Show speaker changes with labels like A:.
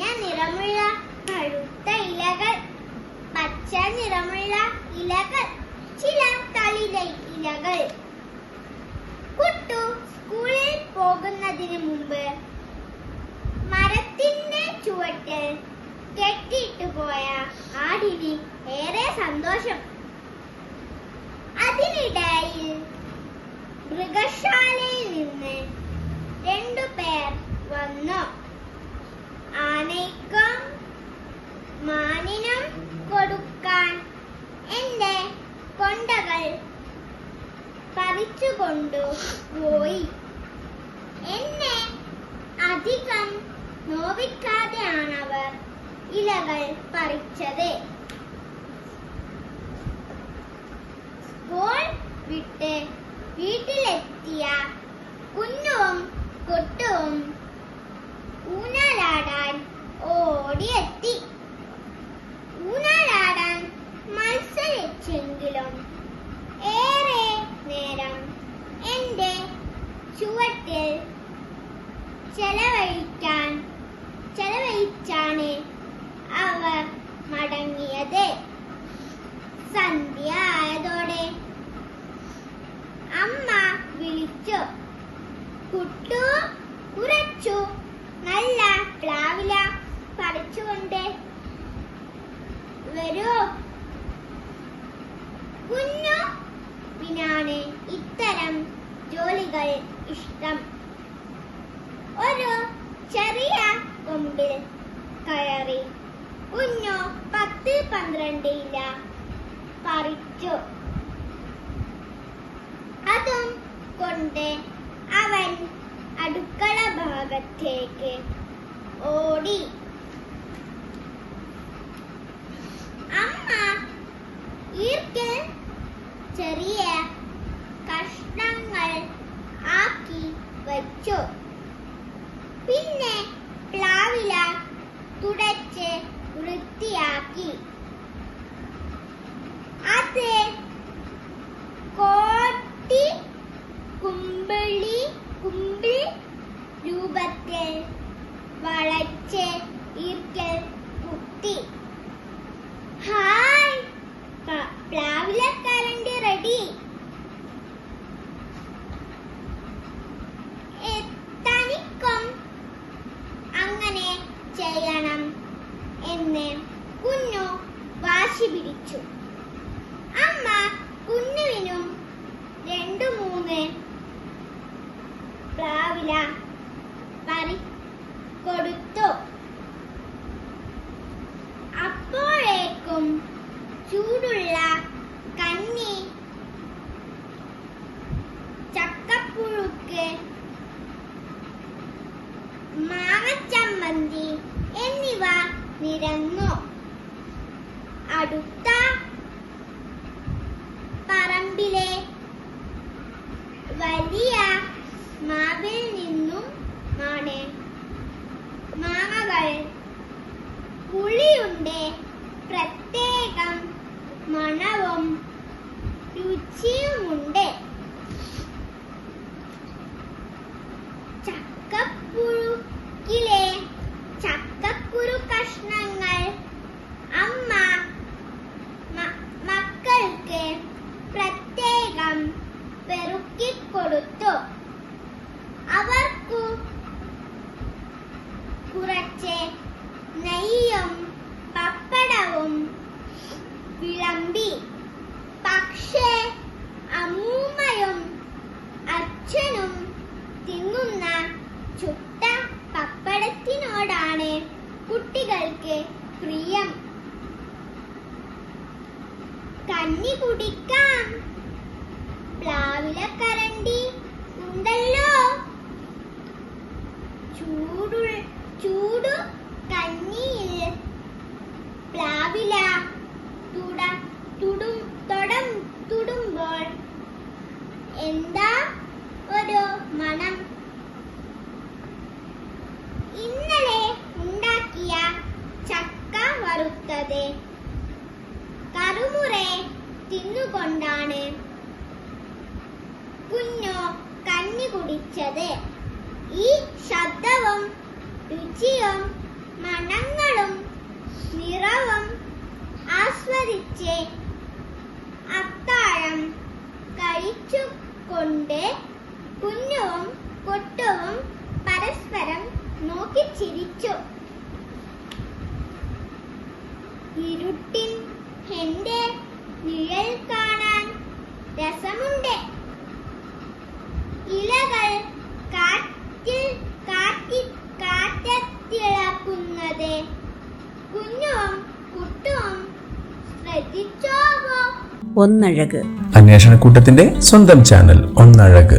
A: മഞ്ഞ നിറമുള്ള കഴുത്ത ഇലകൾ പച്ച നിറമുള്ള ഇലകൾ ചില തളില ഇലകൾ. കുട്ടു സ്കൂളിൽ പോകുന്നതിന് മുമ്പ് മരത്തിന്റെ ചുവട്ടിൽ കെട്ടിയിട്ട് പോയ ആടിന് ഏറെ സന്തോഷം. അതിനിടയിൽ മൃഗശ മാനിനും കൊടുക്കാൻ എന്റെ കൊണ്ടകൾ പറിച്ചുകൊണ്ടു പോയി. എന്നെ അധികം നോവിക്കാതെയാണവർ ഇലകൾ പറിച്ചത്. സ്കൂൾ വിട്ട് വീട്ടിലെത്തിയ മടങ്ങിയത് സന്ധ്യ ആയതോടെ. അമ്മ വിളിച്ചു. കുട്ടു ഉറച്ചു. നല്ല പ്ലാവില പറിച്ചുകൊണ്ട് വരൂ. കുഞ്ഞു വിനാണ് ഇത്തരം ജോലികൾ ഇഷ്ടം. ഒരു ചെറിയ കൊമ്പിൽ കയറി കുഞ്ഞു പത്ത് പന്ത്രണ്ട് ഇല പറിച്ചു. അതും കൊണ്ട് അവൻ അടുക്കള ഭാഗത്തേക്ക് ഓടി. അമ്മ ഈർക്ക് ചെറിയ കഷ്ണങ്ങൾ ആക്കി വച്ചു. പിന്നെ പ്ലാവില തുടച്ച് വൃത്തിയാക്കി അത് അപ്പോഴേക്കും ചൂടുള്ള കഞ്ഞി ചക്കപ്പുഴുക്ക് മാങ്ങച്ചമ്മന്തി എന്നിവ നിരന്നു അടുത്ത പറമ്പിലെ വലിയ മാവിൽ നിന്നും ആണ് മാങ്ങകൾ പുളിയുണ്ട് പ്രത്യേകം മണവും രുചിയുമുണ്ട്. ചക്കപ്പുഴുക്കിലെ ചക്കക്കുരു കഷ്ണങ്ങൾ അമ്മ മക്കൾക്ക് പ്രത്യേകം പെറുക്കിക്കൊടുത്തു. അവർക്കു കുറച്ച് നെയ്യും പപ്പടവും വിളമ്പി. പക്ഷേ അമ്മൂമ്മയും അച്ഛനും തിന്നുന്ന ചുട്ട പപ്പടത്തിനോടാണ് കുട്ടികൾക്ക് പ്രിയം. കഞ്ഞി കുടിക്കാം. ഉള്ളത്. കറുമുറെ തിന്നുകൊണ്ടാണ് കുഞ്ഞോ കഞ്ഞി കുടിച്ചത്. ഈ ശബ്ദവും രുചിയും മണങ്ങളും നിറവും ആസ്വദിച്ച് അത്താഴം കഴിച്ചു കൊണ്ട് കുഞ്ഞുവും കൊട്ടവും പരസ്പരം നോക്കി ചിരിച്ചു ഇരുട്ടിൻ എന്റെ നിഴൽ കാണാൻ രസമുണ്ട്. ഇലകൾ കാറ്റിൽ കാറ്റി കാറ്റത്തിളക്കുന്നത്. കുഞ്ഞും കുട്ടും ശ്രദ്ധിച്ചോവോ
B: ഒന്നഴക്.
C: അന്വേഷണക്കൂട്ടത്തിന്റെ സ്വന്തം ചാനൽ ഒന്നഴക്.